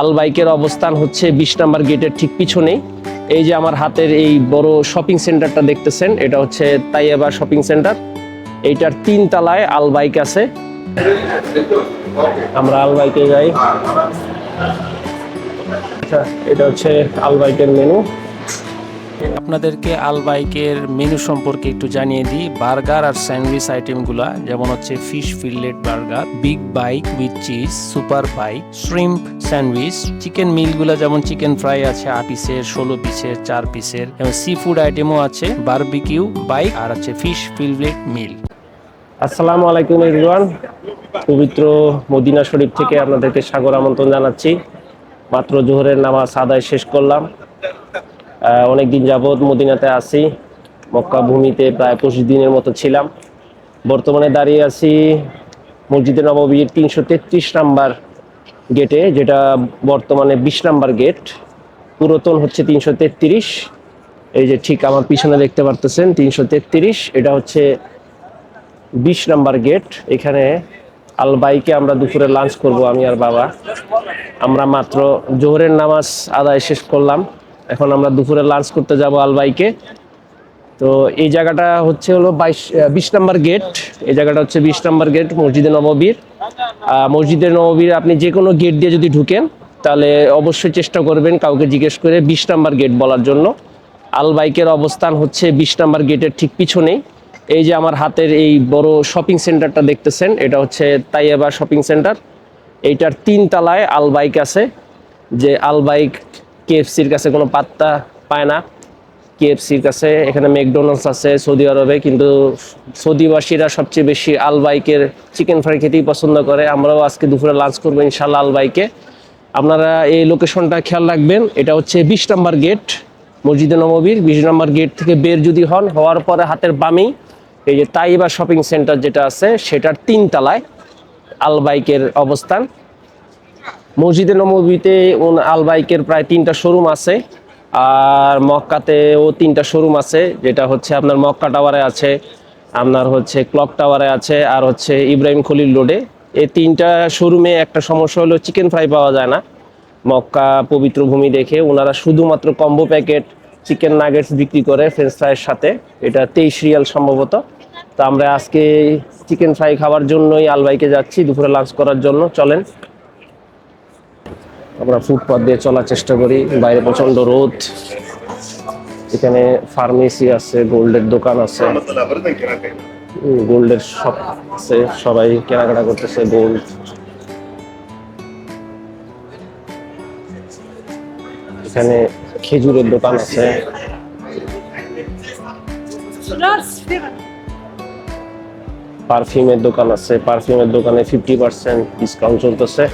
আল বাইকের অবস্থান হচ্ছে বিশ নাম্বার গেটের ঠিক পিছনেই। এই যে আমার হাতের এই বড় শপিং সেন্টারটা দেখতেছেন, এটা হচ্ছে তাইয়াবা শপিং সেন্টার। এইটার তিন তালায় আল বাইক আছে। আমরা আল বাইকে যাই। আচ্ছা এটা হচ্ছে আল বাইকের মেনু। আপনাদেরকে আল বাইকের মেনু সম্পর্কে একটু জানিয়ে দিই। বার্গার আর স্যান্ডউইচ আইটেমগুলা যেমন হচ্ছে fish fillet burger big bike with cheese super bike shrimp sandwich chicken মিলগুলা যেমন চিকেন ফ্রাই আছে আট পিসের ষোলো পিসের চার পিসের এবং সি ফুড আইটেমও আছে বারবিকিউ বাইক আর আছে ফিশ ফিললেট মিল আসসালামু আলাইকুম এভরিওয়ান পবিত্র মদিনা শরীফ থেকে আপনাদেরকে সাগর আমন্ত্রণ জানাচ্ছি। মাত্র জোহরের নামাজ আদায় শেষ করলাম। অনেক দিন যাবৎ মদিনাতে আছি। মক্কা ভূমিতে প্রায় পঁচিশ দিনের মতো ছিলাম। বর্তমানে দাঁড়িয়ে আছি মসজিদে নববীর তিনশো তেত্রিশ নাম্বার গেটে, যেটা বর্তমানে বিশ নাম্বার গেট। পুরাতন হচ্ছে তিনশো তেত্রিশ। এই যে ঠিক আমার পিছনে দেখতে পারতেছেন, তিনশো তেত্রিশ, এটা হচ্ছে বিশ নাম্বার গেট। এখানে আল বাইকে আমরা দুপুরে লাঞ্চ করব, আমি আর বাবা। আমরা মাত্র জোহরের নামাজ আদায় শেষ করলাম। এখন আমরা দুপুরে লাঞ্চ করতে যাব আলবাইকে। তো এই জায়গাটা হচ্ছে হলো বাইশ বিশ নাম্বার গেট এই জায়গাটা হচ্ছে বিশ নাম্বার গেট মসজিদে নববীর মসজিদে নববীর আপনি যে কোনো গেট দিয়ে যদি ঢুকেন, তাহলে অবশ্যই চেষ্টা করবেন কাউকে জিজ্ঞেস করে বিশ নাম্বার গেট বলার জন্য। আল বাইকের অবস্থান হচ্ছে বিশ নাম্বার গেটের ঠিক পিছনেই। এই যে আমার হাতের এই বড় শপিং সেন্টারটা দেখতেছেন, এটা হচ্ছে তাইয়াবা শপিং সেন্টার এইটার তিন তলায় আলবাইক আছে, যে আল বাইক কেএফসির কাছে কোনো পাত্তা পায় না। কেএফসির কাছে এখানে ম্যাকডোনাল্ডস আছে, সৌদি আরবে, কিন্তু সৌদিবাসীরা সবচেয়ে বেশি আল বাইকের চিকেন ফ্রাই খেতেই পছন্দ করে। আমরাও আজকে দুপুরে লাঞ্চ করব ইনশাল্লাহ আল বাইকে আপনারা এই লোকেশনটা খেয়াল রাখবেন, এটা হচ্ছে বিশ নাম্বার গেট, মসজিদে নববীর বিশ নম্বর গেট থেকে বের যদি হন, হওয়ার পরে হাতের বামেই এই যে তাইবা শপিং সেন্টার যেটা আছে, সেটার তিন তলায় আল বাইকের অবস্থান। মসজিদে নববীতে উন- আল বাইকের প্রায় তিনটা শোরুম আছে, আর মক্কাতেও তিনটা শোরুম আছে, যেটা হচ্ছে আপনার মক্কা টাওয়ারে আছে, আপনার হচ্ছে ক্লক টাওয়ারে আছে, আর হচ্ছে ইব্রাহিম খলিল রোডে। এই তিনটা শোরুমে একটা সমস্যা হলো চিকেন ফ্রাই পাওয়া যায় না। মক্কা পবিত্র ভূমি দেখে ওনারা শুধুমাত্র কম্বো প্যাকেট চিকেন নাগেটস বিক্রি করে ফ্রেঞ্চ ফ্রাইয়ের সাথে, এটা তেইশ রিয়াল সম্ভবত। তো আমরা আজকে চিকেন ফ্রাই খাওয়ার জন্যই আলবাইকে যাচ্ছি, দুপুরে লাঞ্চ করার জন্য। চলেন আমরা ফুটপাথ দিয়ে চলার চেষ্টা করি। বাইরে প্রচণ্ড রোদ। এখানে ফার্মেসি আছে গোল্ডের দোকান আছে। গোল্ডের শপ আছে সবাই কেনাকাটা করতেছে গোল্ড। এখানে খেজুরের দোকান আছে। পারফিউমের দোকান আছে। পারফিউমের দোকানে ফিফটি পার্সেন্ট ডিসকাউন্ট চলতেছে।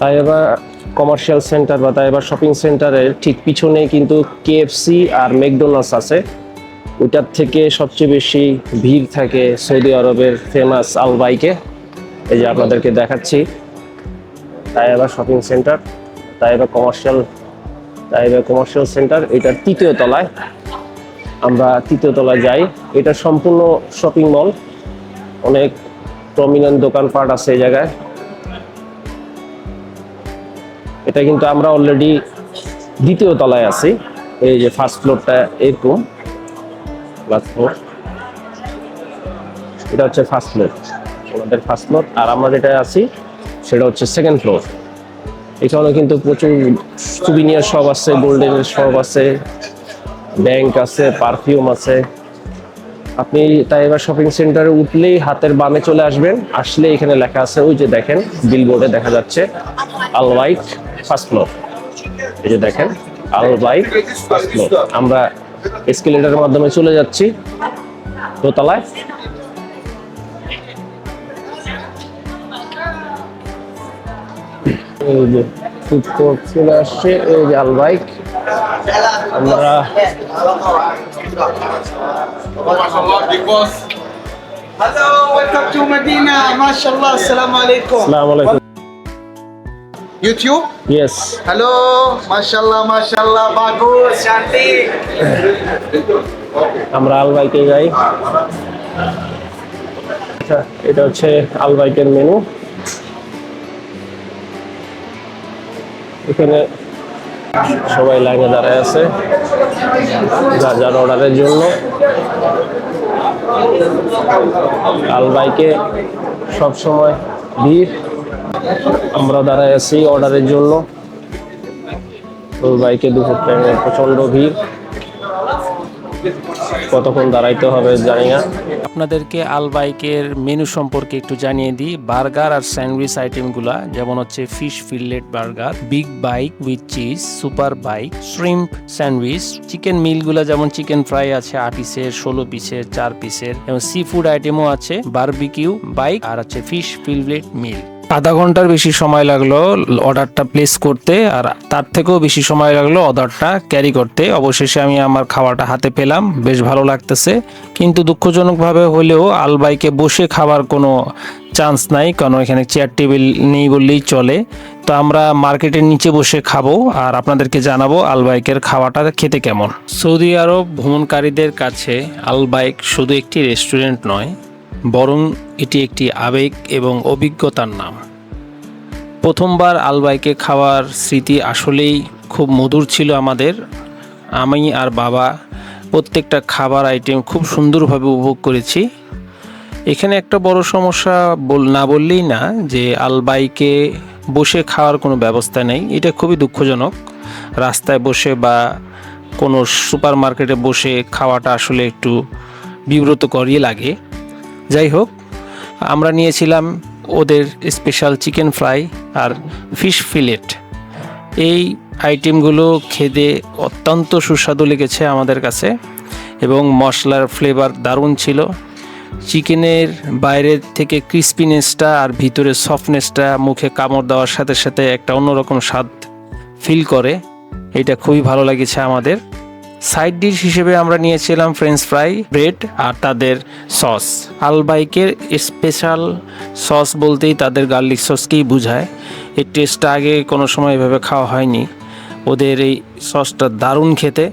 তাই এবার কমার্শিয়াল সেন্টার বা তাই এবার শপিং সেন্টারের ঠিক পিছনে কিন্তু কেএফসি আর ম্যাকডোনাল্ডস আছে। ওইটার থেকে সবচেয়ে বেশি ভিড় থাকে সৌদি আরবের ফেমাস আলবাইকে। এই যে আপনাদেরকে দেখাচ্ছি। তাই এবার শপিং সেন্টার তাই এবার কমার্শিয়াল তাই এবার কমার্শিয়াল সেন্টার এটার তৃতীয় তলায়। আমরা তৃতীয় তলায় যাই। এটা সম্পূর্ণ শপিং মল অনেক প্রমিনেন্ট দোকানপাট আছে এই জায়গায়। এটা কিন্তু আমরা অলরেডি দ্বিতীয় তলায় আছি। এই যে ফার্স্ট ফ্লোরটা এরকম লাস্ট ফ্লোর এটা হচ্ছে ফার্স্ট ফ্লোর আমাদের ফার্স্ট ফ্লোর আর আমরা যেটা আছি, সেটা হচ্ছে সেকেন্ড ফ্লোর এখানে কিন্তু প্রচুর সুবিনিয়ার শপ আছে গোল্ডেনের শপ আছে ব্যাংক আছে পারফিউম আছে। আপনি তাই এবার শপিং সেন্টারে উঠলেই হাতের বামে চলে আসবেন, আসলে এখানে লেখা আছে, ওই যে দেখেন বিলবোর্ডে দেখা যাচ্ছে আল বাইক ফার্স্ট ফ্লোর এই যে দেখেন আল বাইক ফার্স্ট ফ্লোর আমরা এসকেলেটারের মাধ্যমে চলে যাচ্ছি দোতলায়। এই যে ফুড কোর্ট চলে আসছে এই যে আল বাইক। আমরা. আসসালামু আলাইকুম। YouTube. Yes Halo, mashallah, mashallah, bagus, cantik. আমরা আলবাইকে যাই। আচ্ছা এটা হচ্ছে আলবাইকের মেনু এখানে সবাই লাইনে দাঁড়ায় আছে যা যার অর্ডারের জন্য। আলবাইকে সবসময় ভিড়। আমরা দাঁড়ায় আছি অর্ডারের জন্য। তো বাইকে দুপুর টাইমে প্রচণ্ড ভিড়। কতক্ষণ দাঁড়াইতে হবে জানি না। আপনাদেরকে আল বাইকের মেনু সম্পর্কে একটু জানিয়ে দিই। বার্গার আর স্যান্ডউইচ আইটেমগুলা যেমন হচ্ছে fish fillet burger big bike with cheese super bike shrimp sandwich chicken মিলগুলা যেমন চিকেন ফ্রাই আছে আট পিসের ষোলো পিসের চার পিসের এবং সি ফুড আইটেমও আছে বারবিকিউ বাইক আর হচ্ছে ফিশ ফিললেট মিল আধা ঘণ্টার বেশি সময় লাগল অর্ডারটা প্লেস করতে, আর তার থেকেও বেশি সময় লাগল অর্ডারটা ক্যারি করতে। অবশেষে আমি আমার খাওয়াটা হাতে পেলাম, বেশ ভালো লাগতেছে। কিন্তু দুঃখজনকভাবে হলেও আলবাইকে বসে খাবার কোনো চান্স নাই, কারণ এখানে চেয়ার টেবিল নেই বললেই চলে। তো আমরা মার্কেটের নিচে বসে খাব, আর আপনাদেরকে জানাব আলবাইকের খাওয়াটা খেতে কেমন। সৌদি আরব ভ্রমণকারীদের কাছে আলবাইক শুধু একটি রেস্টুরেন্ট নয় বরং এটি একটি আবেগ এবং অভিজ্ঞতার নাম। প্রথমবার আলবাইকে খাওয়ার স্মৃতি আসলেই খুব মধুর ছিল আমাদের। আমি আর বাবা প্রত্যেকটা খাবার আইটেম খুব সুন্দরভাবে উপভোগ করেছি। এখানে একটা বড় সমস্যা বল, না বললেই না যে আলবাইকে বসে খাওয়ার কোনো ব্যবস্থা নেই। এটা খুবই দুঃখজনক। রাস্তায় বসে বা কোনো সুপার মার্কেটে বসে খাওয়াটা আসলে একটু বিব্রতকরই লাগে। যাই হোক, আমরা নিয়েছিলাম ওদের স্পেশাল চিকেন ফ্রাই আর ফিশ ফিলেট এই আইটেমগুলো খেতে অত্যন্ত সুস্বাদু লেগেছে আমাদের কাছে এবং মশলার ফ্লেভার দারুণ ছিল। চিকেনের বাইরের থেকে ক্রিস্পিনেসটা আর ভিতরে সফটনেসটা মুখে কামড় দেওয়ার সাথে সাথে একটা অন্যরকম স্বাদ ফিল করে। এটা খুবই ভালো লেগেছে আমাদের। সাইড ডিশ হিসেবে আমরা নিয়েছিলাম ফ্রেঞ্চ ফ্রাই ব্রেড আর তাদের সস আলবাইকের স্পেশাল সস বলতেই তাদের গার্লিক সসকেই বোঝায়। এর টেস্টটা আগে কোনো সময় এভাবে খাওয়া হয়নি। ওদের এই সসটা দারুণ খেতে।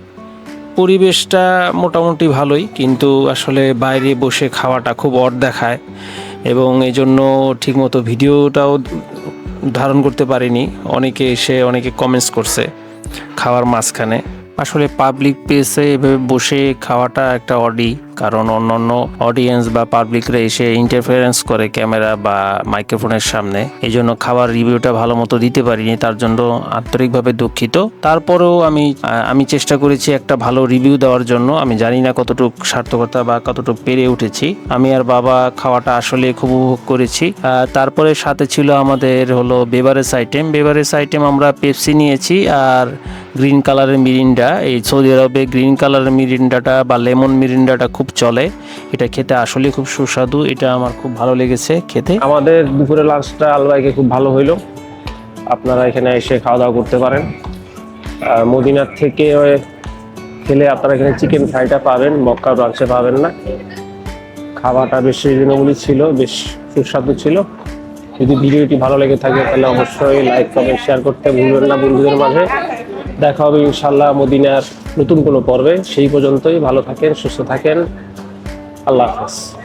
পরিবেশটা মোটামুটি ভালোই, কিন্তু আসলে বাইরে বসে খাওয়াটা খুব অড দেখায় এবং এই জন্য ঠিকমতো ভিডিওটাও ধারণ করতে পারিনি। অনেকে এসে, অনেকে কমেন্টস করছে খাওয়ার মাঝখানে। আসলে পাবলিক প্লেসে এভাবে বসে খাওয়াটা একটা অডি কারণ অন্যান্য অডিয়েন্স বা পাবলিকরা এসে ইন্টারফারেন্স করে ক্যামেরা বা মাইক্রোফোনের সামনে। এই জন্য খাবার রিভিউটা ভালো মতো দিতে পারিনি, তার জন্য আন্তরিকভাবে দুঃখিত। তারপরেও আমি আমি চেষ্টা করেছি একটা ভালো রিভিউ দেওয়ার জন্য। আমি জানি না কতটুকু সার্থকতা বা কতটুকু পেরে উঠেছি। আমি আর বাবা খাওয়াটা আসলে খুব উপভোগ করেছি। তারপরে সাথে ছিল আমাদের হলো বেভারেজ আইটেম বেভারেজ আইটেম আমরা পেপসি নিয়েছি আর গ্রিন কালারের মিরিন্ডা এই সৌদি আরবে গ্রিন কালারের মিরিন্ডাটা বা লেমন মিরিন্ডাটা খুব চলে। এটা খেতে আসলে খুব সুস্বাদু। এটা আমার খুব ভালো লেগেছে খেতে। আমাদের দুপুরে লাঞ্চটা আলবাইকে খুব ভালো হইল। আপনারা এখানে এসে খাওয়া দাওয়া করতে পারেন। আর মদিনার থেকে খেলে আপনারা এখানে চিকেন ফ্রাইটা পাবেন। মক্কা ব্রাঞ্চে পাবেন না। খাওয়াটা বেশ রিজনেবলই ছিল, বেশ সুস্বাদু ছিল। যদি ভিডিওটি ভালো লেগে থাকে, তাহলে অবশ্যই লাইক কমেন্ট শেয়ার করতে ভুলবেন না বন্ধুদের মাঝে। দেখা হবে ইনশাল্লাহ মদিনার নতুন কোনো পর্বে সেই পর্যন্তই ভালো থাকেন সুস্থ থাকেন। আল্লাহ হাফেজ।